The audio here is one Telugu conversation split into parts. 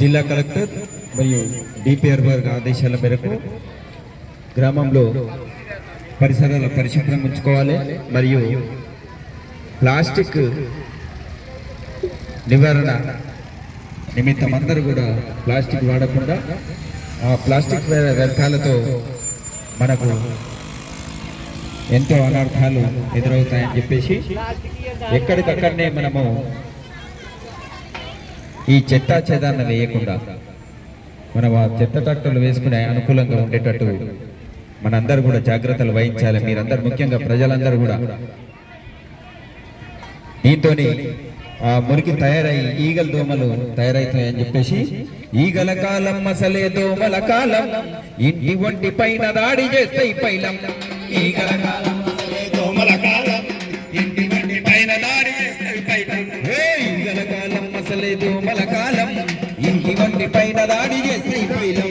జిల్లా కలెక్టర్ మరియు డిపిఆర్ వారి ఆదేశాల మేరకు గ్రామంలో పరిసరాల పరిశుభ్రంగా ఉంచుకోవాలి మరియు ప్లాస్టిక్ నివారణ నిమిత్తం అందరూ కూడా ప్లాస్టిక్ వాడకుండా ఆ ప్లాస్టిక్ వ్యర్థాలతో మనకు ఎంతో అనర్థాలు ఎదురవుతాయని చెప్పేసి ఎక్కడికక్కడనే మనము ఈ చెత్తా చెదాన్ని వేయకుండా మనం ఆ చెత్త తట్టలు వేసుకునే అనుకూలంగా ఉండేటట్టు మనందరూ కూడా జాగ్రత్తలు వహించాలి. మీరందరు ముఖ్యంగా ప్రజలందరూ కూడా. దీంతో ఆ మురికి తయారై ఈగల దోమలు తయారవుతాయని చెప్పేసి ఈగల కాలం అసలే దోమల కాలం. ఇంటి ఒంటి పైన దాడి చేస్తే పైలం. ఈగల కాలం కోమల కాలం ఇంటి వంటి పైన దాడి చేస్తే పోయినాం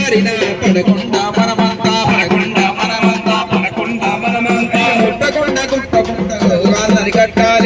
cantar.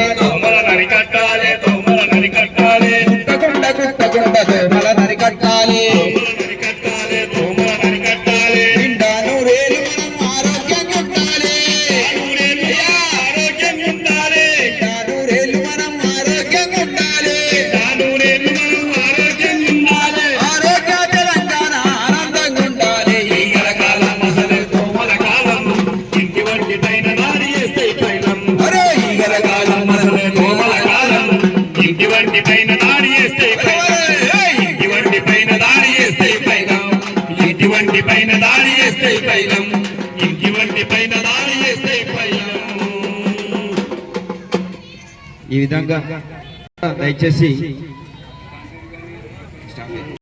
చేస్తే పైనం పైన ఈ విధంగా దయచేసి